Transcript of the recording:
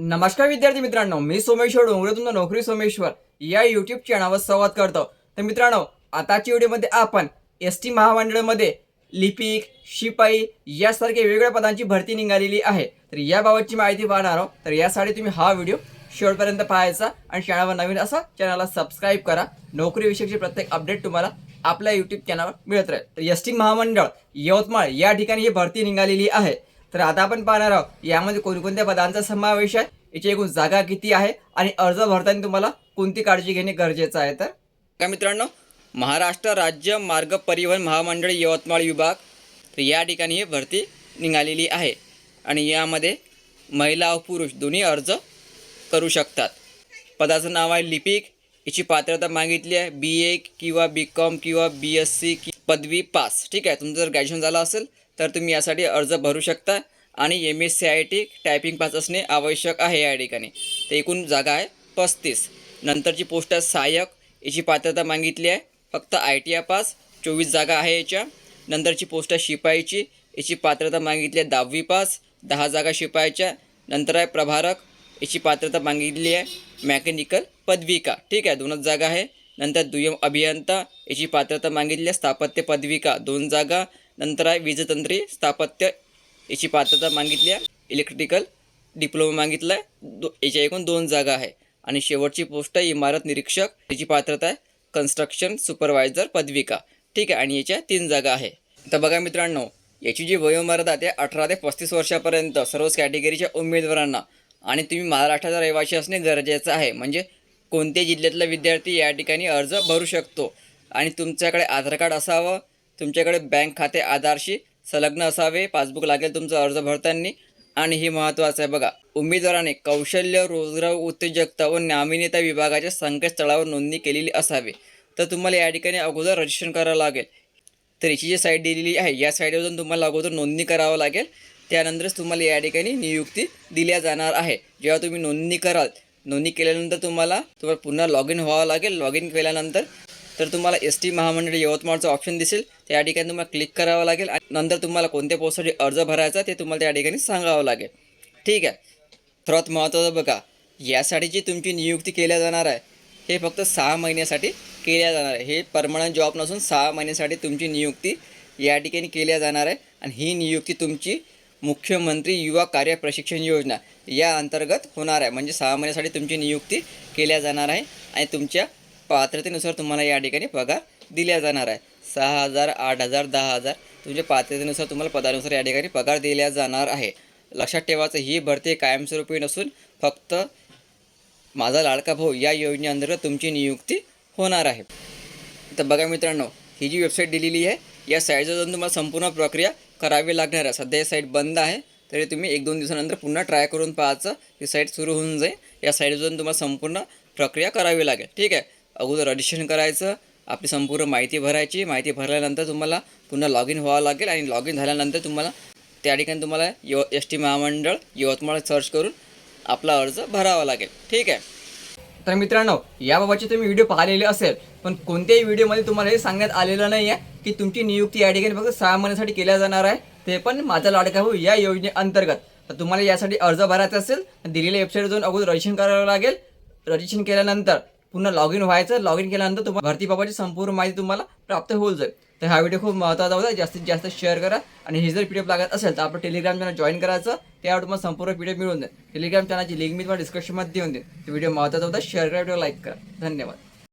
नमस्कार विद्यार्थी मित्रांनो मी सोमेश्वर डोंगरे तुमचं नोकरी सोमेश्वर या युट्यूब चॅनलवर संवाद करतो. तर मित्रांनो आताच्या व्हिडिओमध्ये आपण एस टी महामंडळामध्ये लिपिक शिपाई यासारख्या वेगवेगळ्या पदांची भरती निघालेली आहे. तर याबाबतची माहिती पाहणार आहोत. तर यासाठी तुम्ही हा व्हिडिओ शेवटपर्यंत पाहायचा आणि चॅनलवर नवीन असा चॅनलला सबस्क्राईब करा. नोकरीविषयीची प्रत्येक अपडेट तुम्हाला आपल्या यूट्यूब चॅनलवर मिळत राहील. तर एस टी महामंडळ यवतमाळ या ठिकाणी ही भरती निघालेली आहे. तर आता आपण पाहणार आहोत यामध्ये कोणकोणत्या पदांचा समावेश आहे? याची एकूण जागा किती आहे? आणि अर्ज भरताना तुम्हाला कोणती काळजी घेणे गरजेचं आहे? तर का मित्रांनो महाराष्ट्र राज्य मार्ग परिवहन महामंडळ यवतमाळ विभाग तर या ठिकाणी ही भरती निघालेली आहे. आणि यामध्ये महिला व पुरुष दोन्ही अर्ज करू शकतात. पदाचं नाव आहे लिपिक. याची पात्रता मागितली आहे बी ए किंवा बी कॉम किंवा बी एस सी पदवी पास. ठीक आहे तुमचं जर ग्रॅज्युएशन झालं असेल तर तुम्ही यासाठी अर्ज भरू शकता. आणि M S C I T typing pass असणे आवश्यक आहे या ठिकाणी. तर एकूण जागा आहे पस्तीस. नंतरची पोस्ट आहे सहाय्यक. याची पात्रता मागितली आहे. फक्त आय टी आय पास. चोवीस जागा आहे याच्या. नंतरची पोस्ट आहे शिपाईची. याची पात्रता मागितली आहे दहावी पास. दहा जागा शिपायच्या नंतर आहे प्रभारक. याची पात्रता मागितली आहे मॅकॅनिकल पदविका. ठीक आहे दोनच जागा आहे. नंतर दुय्यम अभियंता. याची पात्रता मागितली आहे स्थापत्य पदविका. दोन जागा. नंतर आहे वीजतंत्री स्थापत्य याची पात्रता मागितली आहे. इलेक्ट्रिकल डिप्लोमा मागितला आहे दो याच्या एकूण दोन जागा आहे. आणि शेवटची पोस्ट आहे इमारत निरीक्षक. याची पात्रता आहे कन्स्ट्रक्शन सुपरवायझर पदविका. ठीक आहे आणि याच्या तीन जागा आहे. तर बघा मित्रांनो याची जी वयोमर्यादा आहे ते अठरा ते पस्तीस वर्षापर्यंत सर्वच कॅटेगरीच्या उमेदवारांना आणि तुम्ही महाराष्ट्राचा रहिवासी असणे गरजेचं आहे. म्हणजे कोणत्या जिल्ह्यातला विद्यार्थी या ठिकाणी अर्ज भरू शकतो. आणि तुमच्याकडे आधार कार्ड असावं तुमच्याकडे बँक खाते आधारशी संलग्न असावे पासबुक लागेल तुमचं अर्ज भरताना. आणि हे महत्त्वाचं आहे बघा उमेदवाराने कौशल्य रोजगार उद्योजकता व नाविन्यता विभागाच्या संकेतस्थळावर नोंदणी केलेली असावी. तर तुम्हाला या ठिकाणी अगोदर रजिस्ट्रेशन करावं लागेल. तर याची जी साईट दिलेली आहे या साईटवर जाऊन तुम्हाला अगोदर नोंदणी करावं लागेल. त्यानंतरच तुम्हाला या ठिकाणी नियुक्ती दिल्या जाणार आहे. जेव्हा तुम्ही नोंदणी कराल नोंदणी केल्यानंतर तुम्हाला तुम्हाला पुन्हा लॉग इन व्हावं लागेल. लॉग इन केल्यानंतर तर तुम्हाला एस टी महामंडळ यवतमाळचं ऑप्शन दिसेल. त्या ठिकाणी तुम्हाला क्लिक करावं लागेल आणि नंतर तुम्हाला कोणत्या पोस्टसाठी अर्ज भरायचा ते तुम्हाला त्या ठिकाणी सांगावं लागेल. ठीक आहे? सर्वात महत्त्वाचं बघा यासाठी जी तुमची नियुक्ती केल्या जाणार आहे हे फक्त सहा महिन्यासाठी केल्या जाणार आहे. हे परमनंट जॉब नसून सहा महिन्यासाठी तुमची नियुक्ती या ठिकाणी केल्या जाणार आहे आणि ही नियुक्ती तुमची मुख्यमंत्री युवा कार्य प्रशिक्षण योजना या अंतर्गत होणार आहे. म्हणजे सहा महिन्यासाठी तुमची नियुक्ती केल्या जाणार आहे आणि तुमच्या पात्रतेनुसार तुम्हाला या ठिकाणी पगार दिल्या जाणार आहे. सहा हजार आठ हजार दहा हजार. तुमच्या पात्रतेनुसार तुम्हाला पदानुसार या ठिकाणी पगार दिल्या जाणार आहे. लक्षात ठेवायचं ही भरती कायमस्वरूपी नसून फक्त माझा लाडका भाऊ या योजनेअंतर्गत तुमची नियुक्ती होणार आहे. तर बघा मित्रांनो ही जी वेबसाईट दिलेली आहे या साईटवर जाऊन तुम्हाला संपूर्ण प्रक्रिया करावी लागणार आहे. सध्या ही साईट बंद आहे तरी तुम्ही एक दोन दिवसानंतर पुन्हा ट्राय करून पाहायचं ही साईट सुरू होऊन जाईल. या साईटवर जाऊन तुम्हाला संपूर्ण प्रक्रिया करावी लागेल. ठीक आहे? अगोदर रजिस्ट्रेशन करायचं आपली संपूर्ण माहिती भरायची. माहिती भरल्यानंतर तुम्हाला पुन्हा लॉग इन व्हावं लागेल आणि लॉग इन झाल्यानंतर तुम्हाला त्या ठिकाणी तुम्हाला यव एस टी महामंडळ यवतमाळ सर्च करून आपला अर्ज भरावा लागेल. ठीक आहे? तर मित्रांनो याबाबतचे तुम्ही व्हिडिओ पाहिलेले असेल पण कोणत्याही व्हिडिओमध्ये तुम्हाला हे सांगण्यात आलेलं नाही आहे की तुमची नियुक्ती या ठिकाणी फक्त सहा महिन्यासाठी केल्या जाणार आहे. ते पण माझा लाडका भाऊ या योजनेअंतर्गत तर तुम्हाला यासाठी अर्ज भरायचा असेल दिलेल्या वेबसाईट जाऊन अगोदर रजिस्ट्रेशन करावं लागेल. रजिस्ट्रेशन केल्यानंतर पुन्हा लॉग इन व्हायचं. लॉग इन केल्यानंतर तुम्हाला भरतीबाबतची संपूर्ण माहिती तुम्हाला प्राप्त होऊन जाईल. तर हा व्हिडिओ खूप महत्त्वाचा होता. जास्तीत जास्त शेअर करा. आणि हे जर पी डी एफ लागत असेल तर आपलं टेलिग्राम चॅनल जॉईन करायचं. त्यावर तुम्हाला संपूर्ण पी डी एफ मिळून जाईल. टेलिग्राम चॅनलची लिंक मी तुम्हाला डिस्क्रिप्शनमध्ये देऊन देईन. तो व्हिडिओ महत्त्वाचा होता. शेअर करा व्हिडिओ लाईक करा. धन्यवाद.